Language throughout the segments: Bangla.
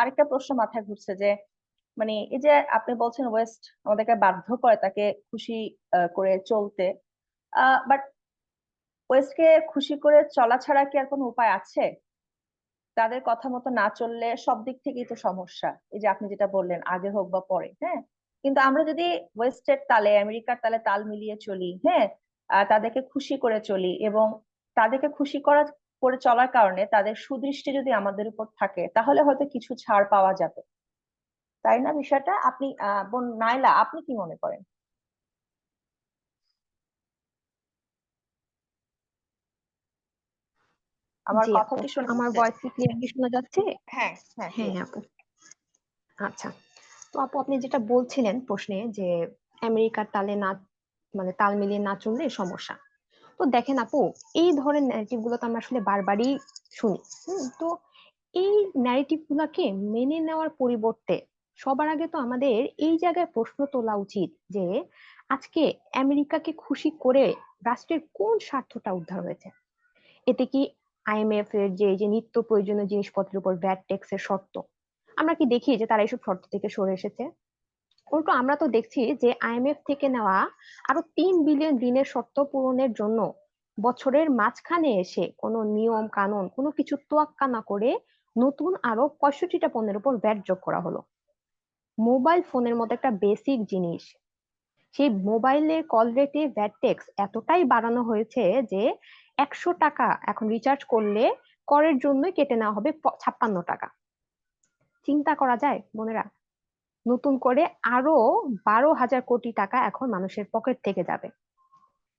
আরেকটা প্রশ্ন মাথায় ঘুরছে যে মানে এই যে আপনি বলছেন ওয়েস্ট আমাদেরকে বাধ্য করে তাকে খুশি করে চলতে বাট ওয়েস্টকে খুশি করে চলা ছাড়া কি আর কোনো উপায় আছে? তাদের কথা মতো না চললে সব দিক থেকেই তো সমস্যা। এই যে আপনি যেটা বললেন, আগে হোক বা পরে হ্যাঁ? কিন্তু আমরা যদি ওয়েস্টের তালে, আমেরিকার তালে তাল মিলিয়ে চলি হ্যাঁ? তাদেরকে খুশি করে চলি এবং তাদেরকে খুশি করা করে চলার কারণে তাদের সুদৃষ্টি যদি আমাদের উপর থাকে তাহলে হয়তো কিছু ছাড় পাওয়া যাবে। তাই না বিষয়টা? আপনি বোন নাইলা আপনি কি মনে করেন? আমার কথা কি শোনা আমার ভয়েস কি ক্লিয়ারলি শোনা যাচ্ছে? হ্যাঁ হ্যাঁ হ্যাঁ আপু। আচ্ছা। তো আপু আপনি যেটা বলছিলেন প্রশ্নে যে আমেরিকার তালে না মানে তাল মিলিয়ে না চললে সমস্যা। তো দেখেন আপু, এই ধরনের ন্যারেটিভগুলো তো আমরা আসলে বারবারই শুনি, হুম? তো এই ন্যারেটিভ গুলাকে মেনে নেওয়ার পরিবর্তে সবার আগে তো আমাদের এই জায়গায় প্রশ্ন তোলা উচিত যে, আজকে আমেরিকাকে খুশি করে রাষ্ট্রের কোন স্বার্থটা উদ্ধার হয়েছে? এতে কি আইএমএফ এর যে যে নিত্য প্রয়োজনীয় জিনিসপত্রের উপর ভ্যাট ট্যাক্স এর শর্ত, আমরা কি দেখি যে তারা এইসব শর্ত থেকে সরে এসেছে? উল্টো আমরা তো দেখছি যে আইএমএফ থেকে নেওয়া আরও তিন বিলিয়ন ঋণের শর্ত পূরণের জন্য বছরের মাঝখানে এসে কোনো নিয়ম কানুন, কোনো কিছু তোয়াক্কা না করে নতুন আরও পঁয়ষট্টিটা পণ্যের উপর ব্যাট যোগ করা হলো। মোবাইল ফোনের মতো একটা বেসিক জিনিস। সেই মোবাইলের কল রেটে ভ্যাট ট্যাক্স এতটাই বাড়ানো হয়েছে যে একশো টাকা এখন রিচার্জ করলে করের জন্য কেটে নেওয়া হবে ছাপ্পান্ন টাকা। চিন্তা করা যায়, বোনেরা? নতুন করে আরও বারো হাজার কোটি টাকা এখন মানুষের পকেট থেকে যাবে।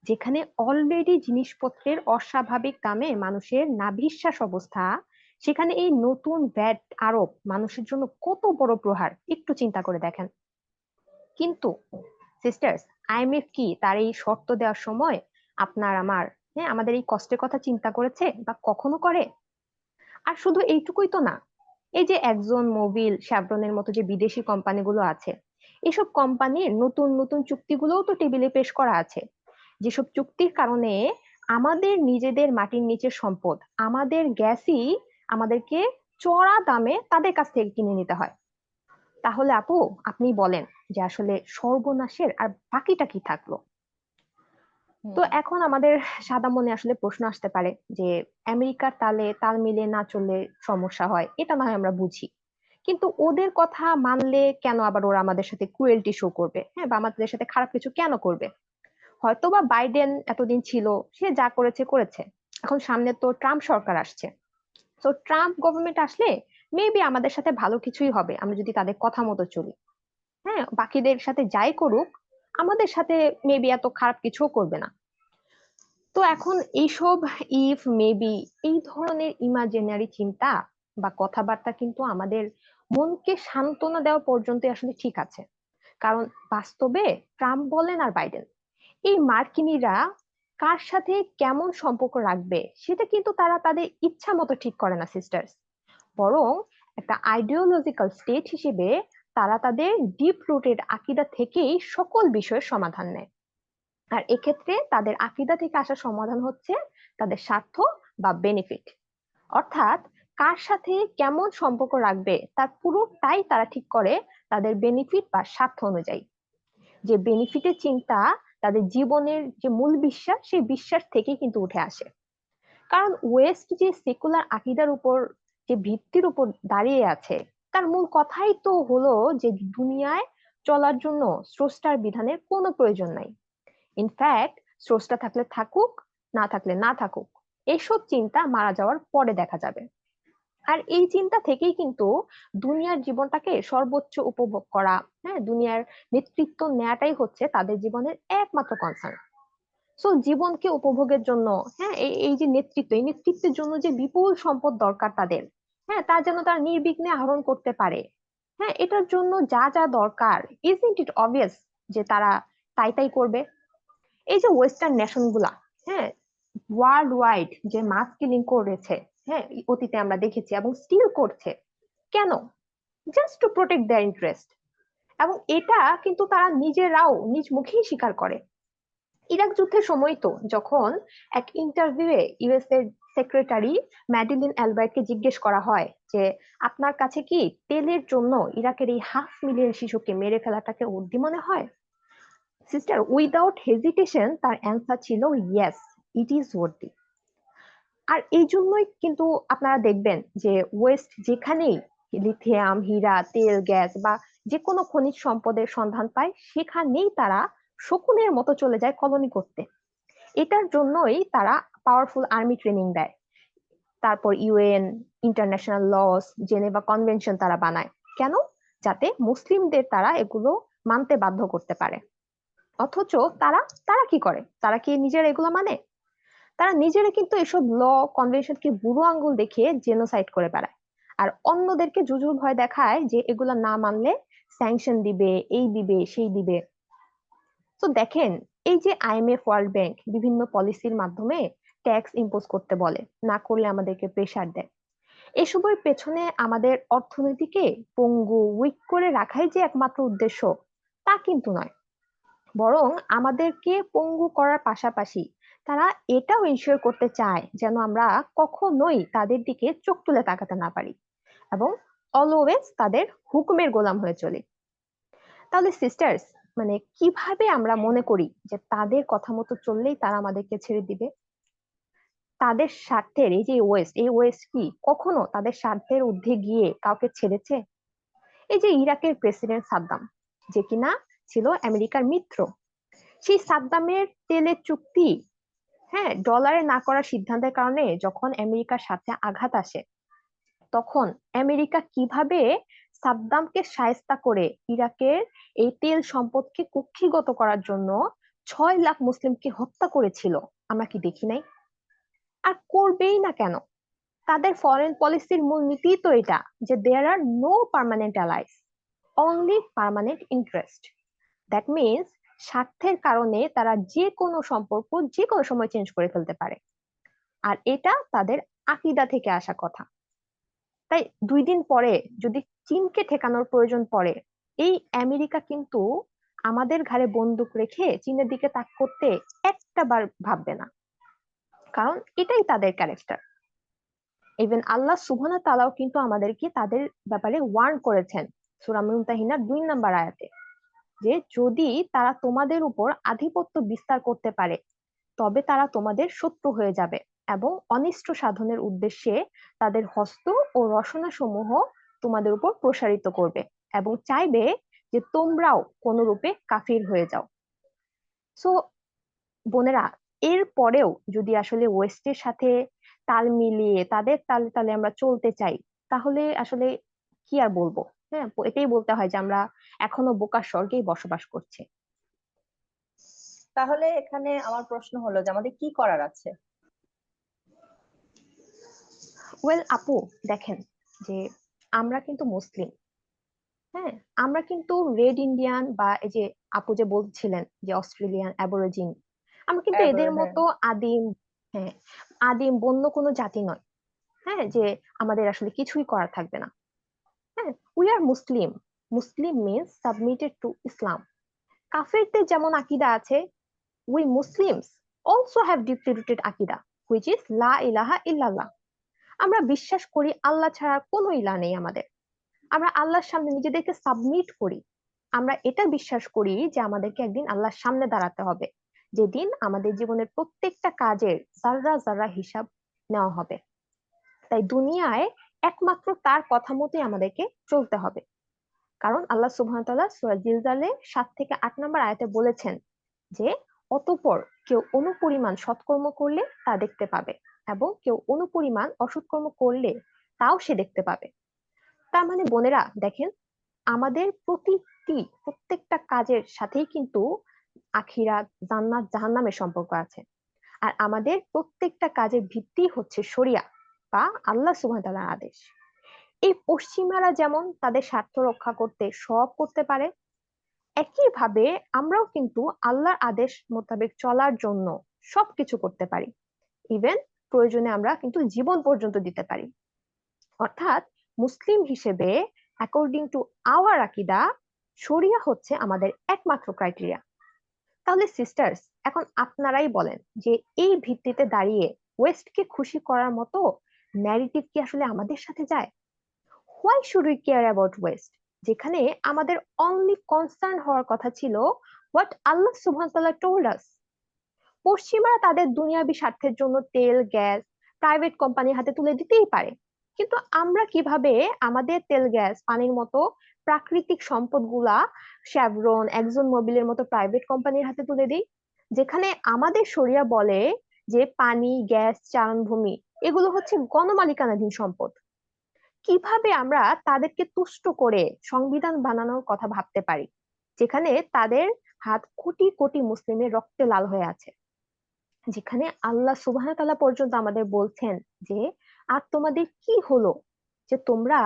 যেখানে অলরেডি জিনিসপত্রের অস্বাভাবিক দামে মানুষের নাভিশ্বাস অবস্থা, সেখানে এই নতুন ভ্যাট আরোপ মানুষের জন্য কত বড় প্রহার, একটু চিন্তা করে দেখেন। কিন্তু সিস্টার্স আইএমএফ কি তার এই শর্ত দেওয়ার সময় আপনার আমার হ্যাঁ আমাদের এই কষ্টের কথা চিন্তা করেছে বা কখনো করে? আর শুধু এইটুকুই তো না, এই যে একজন মোবিল শ্যাভরনের মতো যে বিদেশি কোম্পানিগুলো আছে, এসব কোম্পানির নতুন নতুন চুক্তিগুলোও তো টেবিলে পেশ করা আছে। যেসব চুক্তির কারণে আমাদের নিজেদের মাটির নিচের সম্পদ আমাদের গ্যাসই আমাদেরকে চড়া দামে তাদের কাছ থেকে কিনে নিতে হয়। তাহলে আপু আপনি বলেন যে আসলে সর্বনাশের আর বাকিটা কি থাকল? তো এখন আমাদের সাদা মনে আসলে প্রশ্ন আসতে পারে যে আমেরিকার তালে তাল মিলে না চললে সমস্যা হয় এটা না হয় আমরা বুঝি। কিন্তু ওদের কথা মানলে কেন আবার ওরা আমাদের সাথে ক্রুয়েলটি শো করবে? হ্যাঁ বা আমাদের সাথে খারাপ কিছু কেন করবে? হয়তো বা বাইডেন এতদিন ছিল, সে যা করেছে করেছে। এখন সামনে তো ট্রাম্প সরকার আসছে। তো ট্রাম্প গভর্নমেন্ট আসলে মেবি আমাদের সাথে ভালো কিছুই হবে, আমরা যদি তাদের কথা মতো চলি। হ্যাঁ বাকিদের সাথে যাই করুক, আমাদের সাথে মেবি এত খারাপ কিছুও করবে না। তো এখন এইসব ইফ মেবি এই ধরনের ইমাজিনারি চিন্তা বা কথাবার্তা কিন্তু আমাদের মনকে সান্ত্বনা দেওয়া পর্যন্ত আসলে ঠিক আছে। কারণ বাস্তবে ট্রাম্প বলেন আর বাইডেন। এই মার্কিনীরা কার সাথে কেমন সম্পর্ক রাখবে সেটা কিন্তু তারা তাদের ইচ্ছা মতো ঠিক করে না সিস্টার্স বরং একটা আইডিওলজিক্যাল স্টেট হিসেবে তারা তাদের ডিপ রুটেড আকিদা থেকেই সকল বিষয়ের সমাধান নেয়। আর এক্ষেত্রে তাদের আকিদা থেকে আসা সমাধান হচ্ছে তাদের স্বার্থ বা বেনিফিট অর্থাৎ কার সাথে কেমন সম্পর্ক রাখবে তার পুরোটাই তারা ঠিক করে তাদের বেনিফিট বা স্বার্থ অনুযায়ী। যে বেনিফিটের চিন্তা তাদের জীবনের যে মূল বিশ্বাস, সেই বিশ্বাস থেকেই কিন্তু উঠে আসে। কারণ ওয়েস্ট যে সেকুলার আকিদার উপর, যে ভিত্তির উপর দাঁড়িয়ে আছে, তার মূল কথাই তো হলো যে দুনিয়ায় চলার জন্য স্রষ্টার বিধানের কোনো প্রয়োজন নাই। ইনফ্যাক্ট স্রষ্টা থাকলে থাকুক, না থাকলে না থাকুক, এসব চিন্তা মারা যাওয়ার পরে দেখা যাবে। আর এই চিন্তা থেকেই কিন্তু দুনিয়ার জীবনটাকে সর্বোচ্চ উপভোগ করা হ্যাঁ? দুনিয়ার নেতৃত্ব নেওয়াটাই হচ্ছে তাদের জীবনের একমাত্র কনসার্ন সো জীবনকে উপভোগের জন্য হ্যাঁ? এই যে নেতৃত্ব, এই নেতৃত্বের জন্য যে বিপুল সম্পদ দরকার তাদের হ্যাঁ? তা যেন তারা নির্বিঘ্নে আহরণ করতে পারে হ্যাঁ? এটার জন্য যা যা দরকার ইজন্ট ইট অবভিয়াস যে তারা তাই তাই করবে? এই যে ওয়েস্টার্ন নেশনগুলা হ্যাঁ? ওয়ার্ল্ড ওয়াইড যে মাস কিলিং করেছে হ্যাঁ অতীতে আমরা দেখেছি এবং স্টিল করছে। কেন? Just to protect their interest এবং এটা কিন্তু তারা নিজেরাও নিজ মুখেই স্বীকার করে। ইরাক যুদ্ধের সময় তো যখন এক ইন্টারভিউয়ে ইউএস এর সেক্রেটারি ম্যাডিলিন অ্যালবার্টকে জিজ্ঞেস করা হয় যে, আপনার কাছে কি তেলের জন্য ইরাকের এই হাফ মিলিয়ন শিশুকে মেরে ফেলাটাকে উর্দি মনে হয়? সিস্টার উইদাউট হেজিটেশন তার অ্যান্সার ছিল ইয়েস ইট ইজ ওয়ার্দি আর এই জন্যই কিন্তু আপনারা দেখবেন যে ওয়েস্ট যেখানেই লিথিয়াম হীরা, তেল গ্যাস বা যে কোনো খনিজ সম্পদের সন্ধান পায়, সেখানেই তারা শকুনের মতো চলে যায় কলোনি করতে। এটার জন্যই তারা পাওয়ারফুল আর্মি ট্রেনিং দেয়। তারপর UN international laws Geneva convention তারা বানায়। কেন? যাতে মুসলিমদের তারা এগুলো মানতে বাধ্য করতে পারে। অথচ তারা তারা কি করে? তারা কি নিজেরা এগুলো মানে? তারা নিজেরা কিন্তু এসব ল কনভেনশনকে বুড়ো আঙ্গুল দেখিয়ে জেনোসাইড করে বেড়ায়। আর অন্যদেরকে জুজুর ভয় দেখায় যে এগুলো না মানলে স্যাংশন দিবে, এই দিবে, সেই দিবে। তো দেখেন, এই যে আইএমএফ ওয়ার্ল্ড ব্যাংক বিভিন্ন পলিসির মাধ্যমে ট্যাক্স ইম্পোজ করতে বলে, না করলে আমাদেরকে প্রেসার দেয়। এসবের পেছনে আমাদের অর্থনীতিকে পঙ্গু উইক করে রাখাই যে একমাত্র উদ্দেশ্য, তা কিন্তু নয়। বরং আমাদেরকে পঙ্গু করার পাশাপাশি তারা এটাও ইনশিওর করতে চায় যেন আমরা কখনোই তাদের দিকে চোখ তুলে তাকাতে না পারি এবং অলওয়েজ তাদের হুকুমের গোলাম হয়ে চলি। তাহলে সিস্টার্স মানে কীভাবে আমরা মনে করি যে তাদের কথা মতো চললেই তারা আমাদেরকে ছেড়ে দিবে? তাদের স্বার্থের এই যে ওয়েস্ট এই ওয়েস্ট কি কখনো তাদের স্বার্থের ঊর্ধ্বে গিয়ে কাউকে ছেড়েছে? এই যে ইরাকের প্রেসিডেন্ট সাদ্দাম, যে কিনা ছিল আমেরিকার মিত্র, সেই সাদ্দামের তেলের চুক্তি হ্যাঁ ডলারে না করার সিদ্ধান্তের কারণে যখন আমেরিকার সাথে আঘাত আসে, তখন আমেরিকা কীভাবে সাদ্দামকে সায়স্তা করে ইরাকের এই তেল সম্পদকে কুক্ষিগত করার জন্য ছয় লাখ মুসলিমকে হত্যা করেছিল, আমরা কি দেখি নাই? আর করবেই না কেন? তাদের ফরেন পলিসির মূলনীতি তো এটা, যে there are no permanent allies only permanent interest that means স্বার্থের কারণে তারা যে কোনো সম্পর্ক যে কোনো সময় চেঞ্জ করে ফেলতে পারে। আর এটা তাদের আকিদা থেকে আসা কথা। তাই দুই দিন পরে যদি চীনকে ঠেকানোর প্রয়োজন পড়ে, এই আমেরিকা কিন্তু আমাদের ঘাড়ে বন্দুক রেখে চীনের দিকে তাক করতে একটা বার ভাববে না। কারণ এটাই তাদের ক্যারেক্টার ইভেন আল্লাহ সুবহানা তালাও কিন্তু আমাদেরকে তাদের ব্যাপারে ওয়ার্ন করেছেন। সূরা মুমতাহিনার দুই নাম্বার আয়াতে। যে যদি তারা তোমাদের উপর আধিপত্য বিস্তার করতে পারে, তবে তারা তোমাদের শত্রু হয়ে যাবে এবং অনিষ্ট সাধনের উদ্দেশ্যে তাদের হস্ত ও রসনা সমূহ তোমাদের উপর প্রসারিত করবে এবং চাইবে যে তোমরাও কোন রূপে কাফির হয়ে যাও। সো বোনেরা, এর পরেও যদি আসলে ওয়েস্টের সাথে তাল মিলিয়ে তাদের তালে তালে আমরা চলতে চাই, তাহলে আসলে কি আর বলব? হ্যাঁ এটাই বলতে হয় যে আমরা এখনও বোকার স্বর্গেই বসবাস করছি। তাহলে এখানে আমার প্রশ্ন হলো যে আমাদের কি করার আছে? ওয়েল আপু দেখেন যে আমরা কিন্তু মুসলিম। হ্যাঁ আমরা কিন্তু রেড ইন্ডিয়ান বা এই যে আপু যে বলছিলেন যে অস্ট্রেলিয়ান অ্যাবরিজিন আমরা কিন্তু এদের। মতো আদিম হ্যাঁ আদিম বন্য কোনো জাতি নয়। হ্যাঁ যে আমাদের আসলে কিছুই করার থাকবে না। We are Muslim Muslim means submitted to Islam কাফেরদের যেমন আকিদা আছে we Muslims also have deeply rooted আকিদা হুইচ ইজ লা ইলাহা ইল্লাল্লাহ আমরা বিশ্বাস করি আল্লাহ ছাড়া কোনো ইলা নেই আমাদের। আমরা আল্লাহর সামনে নিজেদেরকে সাবমিট করি। আমরা এটা বিশ্বাস করি যে আমাদেরকে একদিন আল্লাহর সামনে দাঁড়াতে হবে। যেদিন আমাদের জীবনের প্রত্যেকটা কাজের জাররা জাররা হিসাব নেওয়া হবে। তাই দুনিয়ায় একমাত্র তার কথা মতোই আমাদেরকে চলতে হবে। কারণ আল্লাহ সুবহান সূরা জিলজালে সাত থেকে আট নম্বর আয়াতে বলেছেন যে, অতঃপর কেউ অনুপরিমাণ সৎকর্ম করলে তা দেখতে পাবে এবং কেউ অনুপরিমাণ অসৎকর্ম করলে তাও সে দেখতে পাবে। তার মানে বোনেরা, দেখেন, আমাদের প্রতিটি, প্রত্যেকটা কাজের সাথেই কিন্তু আখিরাত জান্নাত, জাহান্নামের সম্পর্ক আছে। আর আমাদের প্রত্যেকটা কাজের ভিত্তি হচ্ছে শরিয়া। বা আল্লাহ সুবহান তাআলার আদেশ। এই পশ্চিমারা যেমন তাদের স্বার্থ রক্ষা করতে সব করতে পারে, একইভাবে আমরাও কিন্তু আল্লাহর আদেশ মোতাবেক চলার জন্য সবকিছু করতে পারি। ইভেন প্রয়োজনে আমরা কিন্তু জীবন পর্যন্ত দিতে পারি। অর্থাৎ মুসলিম হিসেবে অ্যাকর্ডিং টু আওয়ার আকিদা, শরিয়া হচ্ছে আমাদের একমাত্র ক্রাইটেরিয়া তাহলে সিস্টার্স এখন আপনারাই বলেন যে এই ভিত্তিতে দাঁড়িয়ে ওয়েস্টকে খুশি করার মতো ন্যারেটিভ কি আসলে আমাদের সাথে যায়? Why should we care about west যেখানে আমাদের অনলি কনসার্ন হওয়ার কথা ছিল হোয়াট আল্লাহ সুবহানাহু টোল্ড আস পশ্চিমারা তাদের দুনিয়াবি স্বার্থের জন্য তেল, গ্যাস প্রাইভেট কোম্পানির হাতে তুলে দিতেই পারে। কিন্তু আমরা কীভাবে আমাদের তেল, গ্যাস, পানির মতো প্রাকৃতিক সম্পদগুলা শেভরন একজন মোবিলের মতো প্রাইভেট কোম্পানির হাতে তুলে দিই? যেখানে আমাদের শরিয়া বলে যে পানি, গ্যাস, চারণভূমি এগুলো হচ্ছে গণমালিকানাধীন সম্পদ। কীভাবে আমরা তাদেরকে তুষ্ট করে সংবিধান বানানোর কথা ভাবতে পারি? যেখানে তাদের হাত কোটি কোটি মুসলিমের রক্তে লাল হয়ে আছে। যেখানে আল্লাহ সুবাহ পর্যন্ত আমাদের বলছেন যে, আর তোমাদের কি হলো যে তোমরা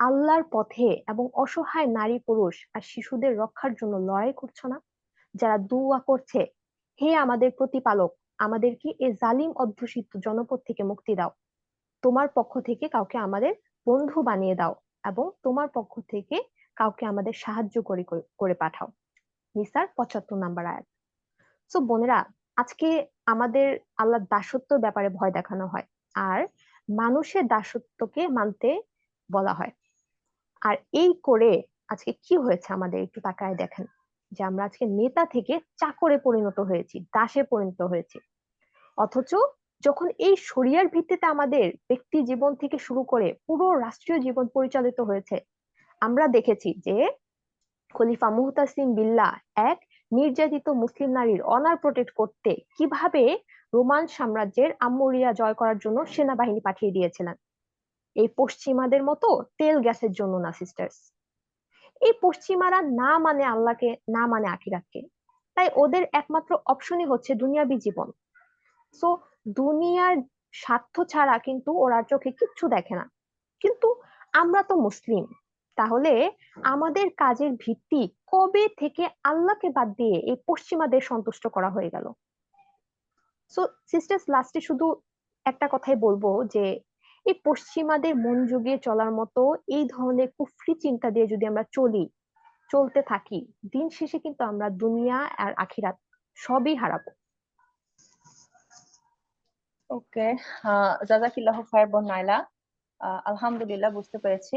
আল্লাহর পথে এবং অসহায় নারী পুরুষ আর শিশুদের রক্ষার জন্য লড়াই করছ না? যারা দুয়া করছে, হে আমাদের প্রতিপালক আমাদেরকে এ জালিম অধ্যুষিত জনপদ থেকে মুক্তি দাও। তোমার পক্ষ থেকে কাউকে আমাদের বন্ধু বানিয়ে দাও এবং তোমার পক্ষ থেকে কাউকে আমাদের সাহায্য করে, করে- পাঠাও। নিসার পঁচাত্তর নাম্বার আয়াত। সো বোনেরা, আজকে আমাদের আল্লাহ দাসত্বর ব্যাপারে ভয় দেখানো হয় আর মানুষের দাসত্বকে মানতে বলা হয়। আর এই করে আজকে কি হয়েছে আমাদের একটু তাকায় দেখেন। যে আমরা আজকে নেতা থেকে চাকরে পরিণত হয়েছি, দাসে পরিণত হয়েছি। অথচ যখন এই শরিয়ার ভিত্তিতে আমাদের ব্যক্তি জীবন থেকে শুরু করে পুরো রাষ্ট্রীয় জীবন পরিচালিত হয়েছে, আমরা দেখেছি যে খলিফা মুহতাসিম বিল্লাহ এক নির্যাতিত মুসলিম নারীর অনার প্রোটেক্ট করতে কীভাবে রোমান সাম্রাজ্যের আম্মুরিয়া জয় করার জন্য সেনাবাহিনী পাঠিয়ে দিয়েছিলেন। এই পশ্চিমাদের মতো তেল গ্যাসের জন্য না সিস্টার্স এই পশ্চিমারা না মানে আল্লাহকে, না মানে আখিরাতকে। তাই ওদের একমাত্র অপশনই হচ্ছে দুনিয়াবি জীবন। সো দুনিয়ার স্বার্থ ছাড়া কিন্তু ওরা চোখে কিচ্ছু দেখে না। কিন্তু আমরা তো মুসলিম। তাহলে আমাদের কাজের ভিত্তি কবে থেকে আল্লাহকে বাদ দিয়ে এই পশ্চিমাদের সন্তুষ্ট করা হয়ে গেল? সো সিস্টার্স লাস্টে শুধু একটা কথাই বলব যে এই পশ্চিমাদের মন জুগিয়ে চলার মতো এই ধরনের কুফরি চিন্তা দিয়ে যদি আমরা চলি চলতে থাকি দিন শেষে কিন্তু আমরা দুনিয়া আর আখিরাত সবই হারাবো। ওকে জাজাকিল্লাহ খায়ের বোন নাইলা আলহামদুলিল্লাহ বুঝতে পেরেছি।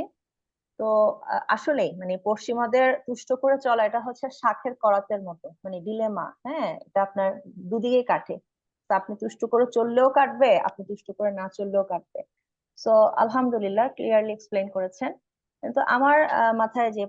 তো আহ, আসলেই মানে পশ্চিমাদের তুষ্ট করে চলা এটা হচ্ছে শাখের করাতের মতো মানে ডিলেমা হ্যাঁ? এটা আপনার দুদিকে কাটে। আপনি তুষ্ট করে চললেও কাটবে আপনি তুষ্ট করে না চললেও কাটবে। সো আলহামদুলিল্লাহ ক্লিয়ারলি এক্সপ্লেন করেছেন। কিন্তু আমার মাথায় যে